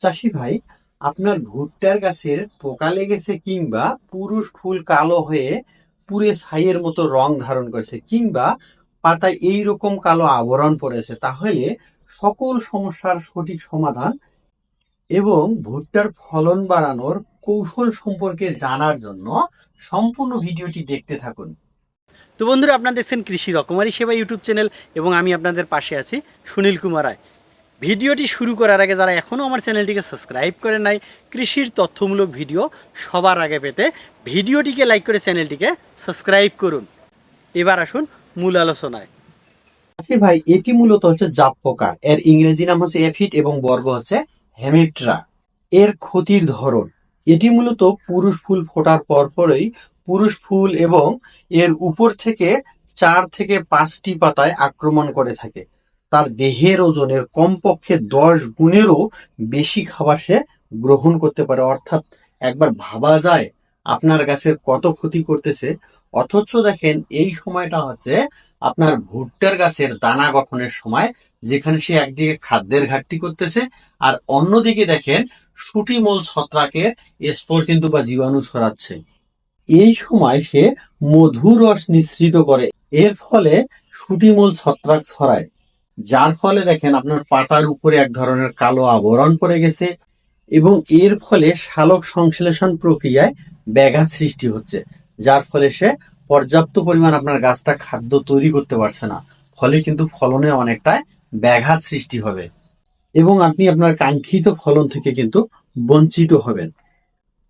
চাষি ভাই, আপনার ভুট্টার গাছের পোকা লেগেছে কিংবা পুরুষ ফুল কালো হয়ে পুরে ছাইয়ের মতো রং ধারণ করেছে কিংবা পাতায় এই রকম কালো আবরণ পড়েছে, তাহলে সকল সমস্যার সঠিক সমাধান এবং ভুট্টার ফলন বাড়ানোর কৌশল সম্পর্কে জানার জন্য সম্পূর্ণ ভিডিওটি দেখতে থাকুন। তো বন্ধুরা, আপনারা দেখছেন কৃষি রকমারি সেবা ইউটিউব চ্যানেল এবং আমি আপনাদের পাশে আছি সুনীল কুমার রায়। ভিডিওটি শুরু করার আগে যারা এখনও আমার চ্যানেলটিকে সাবস্ক্রাইব করে নাই, কৃষির তথ্যমূলক ভিডিও সবার আগে পেতে ভিডিওটিকে লাইক করে চ্যানেলটিকে সাবস্ক্রাইব করুন। এবার আসুন মূল আলোচনায়। চাষি ভাই এটি মূলত হচ্ছে জাপ পোকা? এর ইংরেজি নাম হচ্ছে এফিট এবং বর্গ হচ্ছে হেমিট্রা। এর ক্ষতির ধরন, এটি মূলত পুরুষ ফুল ফোটার পরপরই পুরুষ ফুল এবং এর উপর থেকে চার থেকে পাঁচটি পাতায় আক্রমণ করে থাকে। তার দেহের ওজনের কমপক্ষে দশ গুণেরও বেশি খাবার সে গ্রহণ করতে পারে। অর্থাৎ একবার ভাবা যায় আপনার গাছের কত ক্ষতি করতেছে। অথচ দেখেন, এই সময়টা হচ্ছে আপনার ভুট্টার গাছের দানা গঠনের সময়, যেখানে সে একদিকে খাদ্যের ঘাটতি করতেছে আর অন্যদিকে দেখেন সুটিমূল ছত্রাকের স্পোর কিন্তু বা জীবাণু ছড়াচ্ছে। এই সময় সে মধু রস নিঃসৃত করে। এর ফলে সুটিমূল ছত্রাক ছড়ায়। যার ফলে দেখেন আপনার পাতার উপরে এক ধরনের কালো আবরণ পড়ে গেছে এবং এর ফলে শালক সংশ্লেষণ প্রক্রিয়ায় ব্যাঘাত সৃষ্টি হচ্ছে, যার ফলে সে পর্যাপ্ত পরিমাণ আপনার গাছটা খাদ্য তৈরি করতে পারছে না। ফলে কিন্তু ফলনে অনেকটাই ব্যাঘাত সৃষ্টি হবে এবং আপনি আপনার কাঙ্ক্ষিত ফলন থেকে কিন্তু বঞ্চিত হবেন।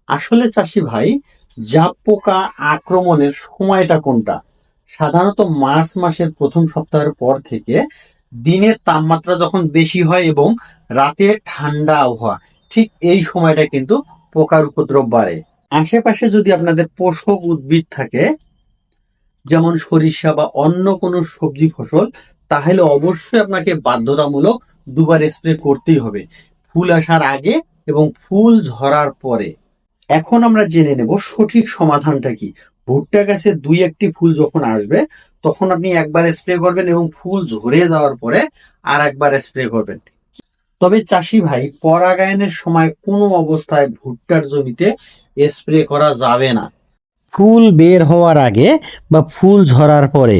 আসলে চাষি ভাই জাপ পোকা আক্রমণের সময়টা কোনটা? সাধারণত মার্চ মাসের প্রথম সপ্তাহের পর থেকে দিনের তাপমাত্রা যখন বেশি হয় এবং রাতে ঠান্ডা আবহাওয়া, ঠিক এই সময়টা কিন্তু পোকার উপদ্রব বাড়ে। আশেপাশে যদি আপনাদের পোষক উদ্ভিদ থাকে, যেমন সরিষা বা অন্য কোনো সবজি ফসল, তাহলে অবশ্যই আপনাকে বাধ্যতামূলক দুবার স্প্রে করতেই হবে। ফুল আসার আগে এবং ফুল ঝরার পরে। এখন আমরা জেনে নেব সঠিক সমাধানটা কি। ভুট্টা গাছে দুই একটি ফুল যখন আসবে তখন আপনি একবার স্প্রে করবেন এবং ফুল ঝরে যাওয়ার পরে আর একবার স্প্রে করবেন। তবে চাষি ভাই পরাগায়নের সময় কোনো অবস্থায় ভুট্টার জমিতে স্প্রে করা যাবে না। ফুল বের হওয়ার আগে বা ফুল ঝরার পরে।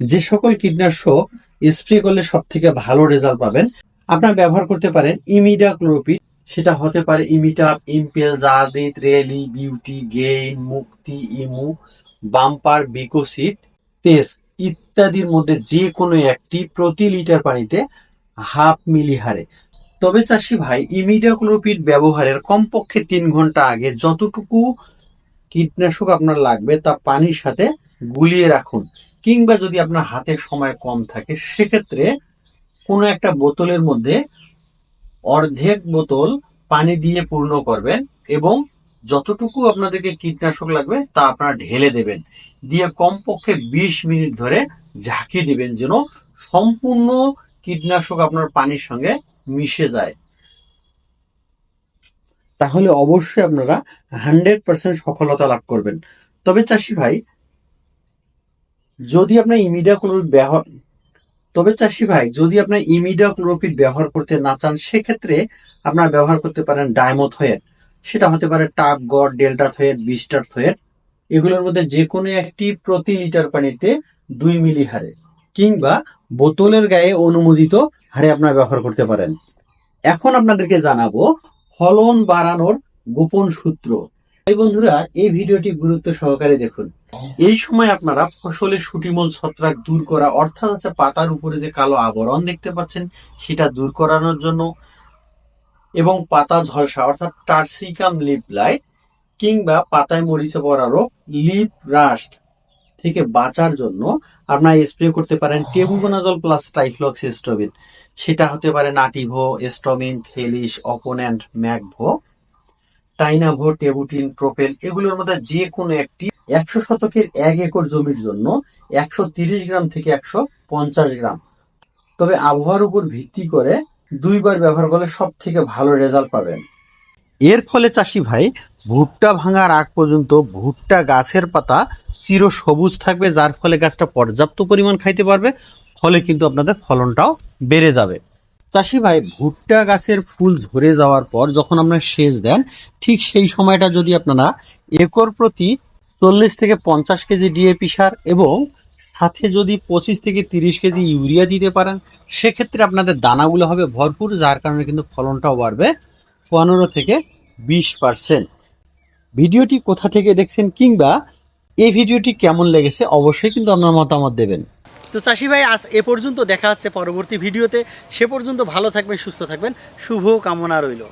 যে সকল কীটনাশক স্প্রে করলে সব থেকে ভালো রেজাল্ট পাবেন আপনার ব্যবহার করতে পারেন ইমিডা ক্লোরোপিড সেটা হতে পারে ইমিটাপ ইম্পেল জাদিত রেলি বিউটি গেইন মুক্তি ইমু বাম্পার বিকোসিট তেজ ইত্যাদির মধ্যে যে কোনো একটি প্রতি লিটার পানিতে হাফ মিলি হারে। তবে চাষি ভাই ইমিডা ক্লোরোপিড ব্যবহারের কমপক্ষে তিন ঘণ্টা আগে যতটুকু কীটনাশক আপনার লাগবে তা পানির সাথে গুলিয়ে রাখুন, কিংবা যদি আপনার হাতে সময় কম থাকে, সেক্ষেত্রে কোনো একটা বোতলের মধ্যে অর্ধেক বোতল পানি দিয়ে পূর্ণ করবেন এবং যতটুকু আপনাদেরকে কীটনাশক লাগবে, তা আপনারা ঢেলে দেবেন। দিয়ে কমপক্ষে বিশ মিনিট ধরে ঝাঁকি দেবেন যেন সম্পূর্ণ কীটনাশক আপনার পানির সঙ্গে মিশে যায়। তাহলে অবশ্যই আপনারা হান্ড্রেড পার্সেন্ট সফলতা লাভ করবেন। তবে চাষি ভাই, যদি আপনার ইমিডা ক্লোরোপিড ব্যবহার তবে চাষি ভাই, যদি আপনার ইমিডা ক্লোরোপিড ব্যবহার করতে না চান, সেক্ষেত্রে আপনারা ব্যবহার করতে পারেন ডায়মোথয়েড সেটা হতে পারে টাপ গড, ডেল্টা থয়েড বিস্টার থয়েড এগুলোর মধ্যে যে কোনো একটি প্রতি লিটার পানিতে দুই মিলি হারে কিংবা বোতলের গায়ে অনুমোদিত হারে আপনারা ব্যবহার করতে পারেন। এখন আপনাদেরকে জানাব ফলন বাড়ানোর গোপন সূত্র। এই বন্ধুরা, এই ভিডিওটি গুরুত্ব সহকারে দেখুন। এই সময় আপনারা ফসলের সুটিমূল ছত্রাক দূর করা, অর্থাৎ হচ্ছে পাতার উপরে যে কালো আবরণ দেখতে পাচ্ছেন, সেটা দূর করানোর জন্য এবং পাতা ঝলসা, অর্থাৎ টার্সিকাম লিপ লাইট কিংবা পাতায় মরিচে পড়া রোগ লিপ রাস্ট থেকে বাঁচার জন্য আপনারা স্প্রে করতে পারেন টেবুকোনাজল প্লাস টাইফ্লক্স স্টোবিন সেটা হতে পারে নাটিভো এস্টমিন ফেলিস অপোনেন্ট ম্যাকভো টাইনাভো টেবুটিন প্রোপেল এগুলোর মধ্যে যে কোনো একটি একশো শতকের এক একর জমির জন্য একশো গ্রাম থেকে একশো পঞ্চাশ গ্রাম। তবে আবহাওয়ার উপর ভিত্তি করে দুইবার ব্যবহার করলে সব থেকে ভালো রেজাল্ট পাবেন। এর ফলে চাষি ভাই, ভুট্টা ভাঙার আগ পর্যন্ত ভুট্টা গাছের পাতা চির সবুজ থাকবে, যার ফলে গাছটা পর্যাপ্ত পরিমাণ খাইতে পারবে, ফলে কিন্তু আপনাদের ফলনটাও বেড়ে যাবে। চাষি ভাই, ভুট্টা গাছের ফুল ঝরে যাওয়ার পর যখন আপনারা সেচ দেন, ঠিক সেই সময়টা যদি আপনারা একর প্রতি চল্লিশ থেকে পঞ্চাশ কেজি ডিএপি সার এবং সাথে যদি পঁচিশ থেকে তিরিশ কেজি ইউরিয়া দিতে পারেন, সেক্ষেত্রে আপনাদের দানাগুলো হবে ভরপুর, যার কারণে কিন্তু ফলনটাও বাড়বে পনেরো থেকে বিশ পার্সেন্ট। ভিডিওটি কোথা থেকে দেখছেন কিংবা এই ভিডিওটি কেমন লেগেছে অবশ্যই কিন্তু আপনার মতামত দেবেন। তো চাষি ভাই, আজ এ পর্যন্ত দেখা হচ্ছে পরবর্তী ভিডিওতে। সে পর্যন্ত ভালো থাকবেন, সুস্থ থাকবেন। শুভ কামনা রইল।